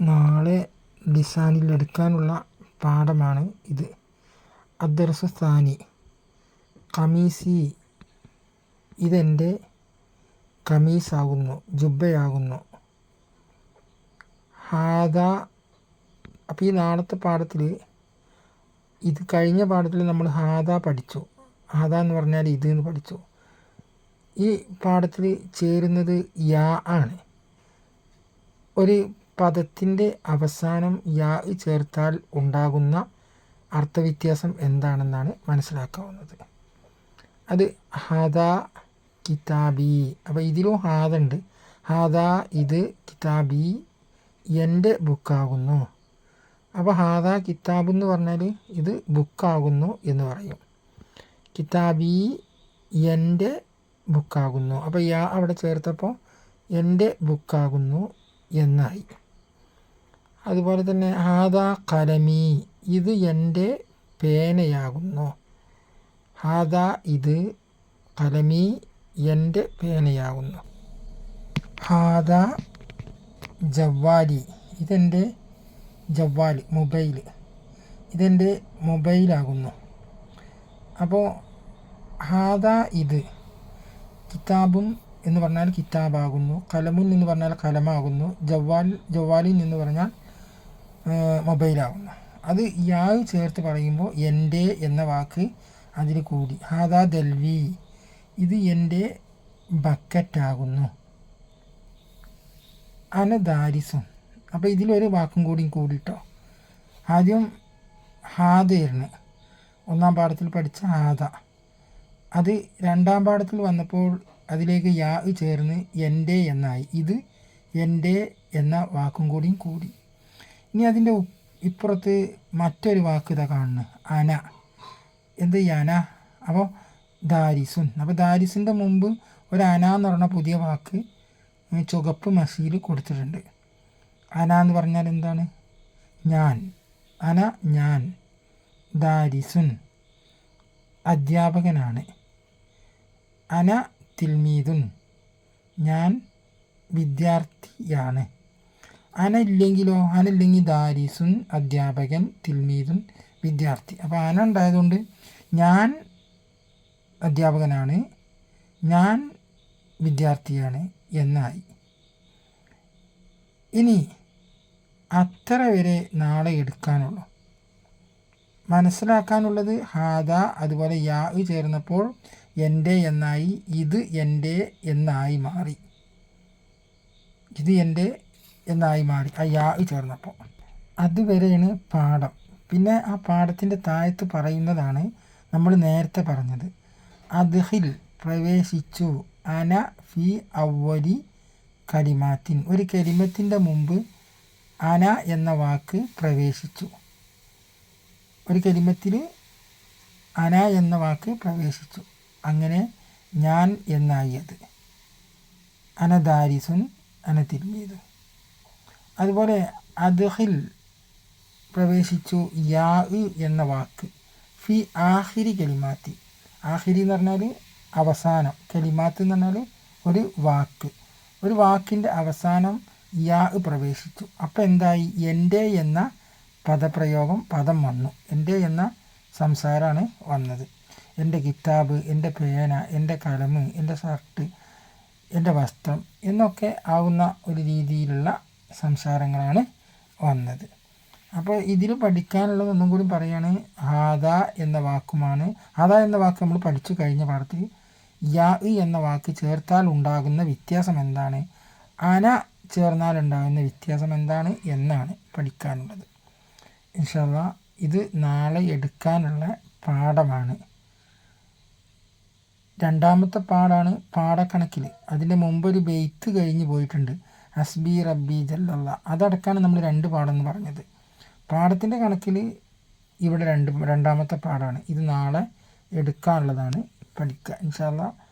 നാളെ ഡിസാനിൽ എടുക്കാനുള്ള പാഠമാണ് ഇത്. അദ്ദർസു സാനി കമീസി ഇതെന്റെ കമീസാകുന്നു ജുബ്ബയാകുന്നു. ഹാദ അപ്പോൾ ഈ നാളത്തെ പാഠത്തിൽ ഇത് കഴിഞ്ഞ പാഠത്തിൽ നമ്മൾ ഹാദ പഠിച്ചു. ഹാദ എന്ന് പറഞ്ഞാൽ ഇത് എന്ന് പഠിച്ചു. ഈ പാഠത്തിൽ ചേരുന്നത് യാ ആണ്. ഒരു പദത്തിന്റെ അവസാനം യാ ചേർത്താൽ ഉണ്ടാകുന്ന അർത്ഥവ്യത്യാസം എന്താണെന്നാണ് മനസ്സിലാക്കാവുന്നത്. അത് ഹാദാ കിതാബി. അപ്പോൾ ഇതിലും ഹാദ ഹാദ ഇത് കിതാബി എന്റെ ബുക്കാകുന്നു. അപ്പോൾ ഹാദ കിതാബ് എന്ന് പറഞ്ഞാൽ ഇത് ബുക്കാകുന്നു എന്ന് പറയും. കിതാബി എന്റെ ബുക്കാകുന്നു. അപ്പോൾ യാ അവിടെ ചേർത്തപ്പോൾ എന്റെ ബുക്കാകുന്നു എന്നായി. അതുപോലെ തന്നെ ഹാദാ കലമി ഇത് എന്റെ പേനയാകുന്നു. ഹാദാ ഇത് കലമി എന്റെ പേനയാകുന്നു. ഹാദാ ജവ്വാലി ഇതെന്റെ ജവ്വാൽ മൊബൈൽ ഇതെന്റെ മൊബൈലാകുന്നു. അപ്പോൾ ഹാദാ ഇത് കിതാബും എന്ന് പറഞ്ഞാൽ കിതാബാകുന്നു കലമുൻ എന്ന് പറഞ്ഞാൽ കലമാകുന്നു ജവ്വാൽ ജവ്വാലിൻ എന്ന് പറഞ്ഞാൽ മൊബൈലാകുന്നു അത് യാവ് ചേർത്ത് പറയുമ്പോൾ എന്റെ എന്ന വാക്ക് അതിൽ കൂടി. ഹാദാ ദൽവി. ഇത് എന്റെ ബക്കറ്റാകുന്നു. അന ദാരിസും. അപ്പോൾ ഇതിലൊരു വാക്കും കൂടി കൂടിട്ടോ. ആദ്യം ഹാദയിരുന്നു ഒന്നാം പാഠത്തിൽ പഠിച്ച ഹാദ. അത് രണ്ടാം പാഠത്തിൽ വന്നപ്പോൾ അതിലേക്ക് യാ ചേർന്ന് എന്റെ എന്നായി. ഇത് എന്റെ എന്ന വാക്കും കൂടിയും കൂടി. ഇനി അതിന്റെ ഇപ്പുറത്ത് മറ്റൊരു വാക്ക് ഇതാ കാണുന്നു. അന. എന്ത് അന? അപ്പോൾ ദാരിസുൻ. അപ്പോൾ ദാരിസിന്റെ മുമ്പ് ഒരു അന എന്ന് പറഞ്ഞ പുതിയ വാക്ക് ചുവപ്പ് മസിയിൽ കൊടുത്തിട്ടുണ്ട്. അന എന്ന് പറഞ്ഞാൽ എന്താണ്? ഞാൻ. അന ഞാൻ. ദാരിസുൻ. അധ്യാപകനാണ്. അന തിൽമീദുൻ. ഞാൻ വിദ്യാർത്ഥിയാണ്. അന ഇല്ലെങ്കിലോ അന ഇല്ലെങ്കിൽ ദാരിസുൻ അധ്യാപകൻ തിൽമീതുൻ വിദ്യാർത്ഥി. അപ്പോൾ അന ഉണ്ടായതുകൊണ്ട് ഞാൻ അധ്യാപകനാണ് ഞാൻ വിദ്യാർത്ഥിയാണ് എന്നായി. ഇനി അത്ര വരെ നാളെ എടുക്കാനുള്ളൂ. മനസ്സിലാക്കാനുള്ളത് ഹാദ അതുപോലെ യാ ചേർന്നപ്പോൾ എന്റെ എന്നായി ഇത് എന്റെ എന്നായി മാറി. ഇത് എന്റെ എന്നായി മാറി. ആ യാ ചേർന്നപ്പോൾ അതുവരെയാണ് പാഠം. പിന്നെ ആ പാഠത്തിന്റെ താഴത്ത് പറയുന്നതാണ് നമ്മൾ നേരത്തെ പറഞ്ഞത്. അദ്ഹിൽ പ്രവേശിച്ചു. അന ഫി അവലി കരിമാത്തിൻ ഒരു കരിമത്തിന്റെ മുമ്പ് അന എന്ന വാക്ക് പ്രവേശിച്ചു. ഒരു കരിമത്തിൽ അന എന്ന വാക്ക് പ്രവേശിച്ചു. അങ്ങനെ ഞാൻ എന്നായി അത്. അനദാരിസുൻ അനതിരുമീതു അതുപോലെ അദ്ഹിൽ പ്രവേശിച്ചു യാ എന്ന വാക്ക്. ഫി ആഹിരി കലിമാത്തി. ആഹിരി എന്ന് പറഞ്ഞാൽ അവസാനം. കലിമാത്ത് എന്ന് പറഞ്ഞാൽ ഒരു വാക്ക്. ഒരു വാക്കിന്റെ അവസാനം യാ പ്രവേശിച്ചു. അപ്പോൾ എന്തായി? എന്റെ എന്ന പദപ്രയോഗം പദം വന്നു. എന്റെ എന്ന സംസാരമാണ് വന്നത്. എന്റെ കിതാബ് എന്റെ പേന എന്റെ കലമ് എന്റെ ഷർട്ട് എന്റെ വസ്ത്രം എന്നൊക്കെ ആവുന്ന ഒരു രീതിയിലുള്ള സംസാരങ്ങളാണ് വന്നത്. അപ്പോൾ ഇതിൽ പഠിക്കാനുള്ളത് ഒന്നും കൂടി പറയുകയാണ് ഹാദ എന്ന വാക്കുമാണ്. ഹാദ എന്ന വാക്ക് നമ്മൾ പഠിച്ചു കഴിഞ്ഞ പാഠത്തിൽ യാ എന്ന വാക്ക് ചേർത്താൽ ഉണ്ടാകുന്ന വ്യത്യാസം എന്താണ്? അന ചേർന്നാൽ ഉണ്ടാകുന്ന വ്യത്യാസം എന്താണ് എന്നാണ് പഠിക്കാനുള്ളത്. ഇൻഷല്ല ഇത് നാളെ എടുക്കാനുള്ള പാഠമാണ്. രണ്ടാമത്തെ പാടാണ് പാടക്കണക്കിൽ അതിന്റെ മുമ്പ് ഒരു ബെയ്ത്ത് കഴിഞ്ഞ് പോയിട്ടുണ്ട്. അസ്ബി റബ്ബി ജല്ലല്ല. അതടക്കാണ് നമ്മൾ രണ്ട് പാടെന്ന് പറഞ്ഞത്. പാഠത്തിന്റെ കണക്കിൽ ഇവിടെ രണ്ട് രണ്ടാമത്തെ പാഠമാണ്. ഇത് നാളെ എടുക്കാനുള്ളതാണ് പഠിക്കുക. ഇൻഷാല്ല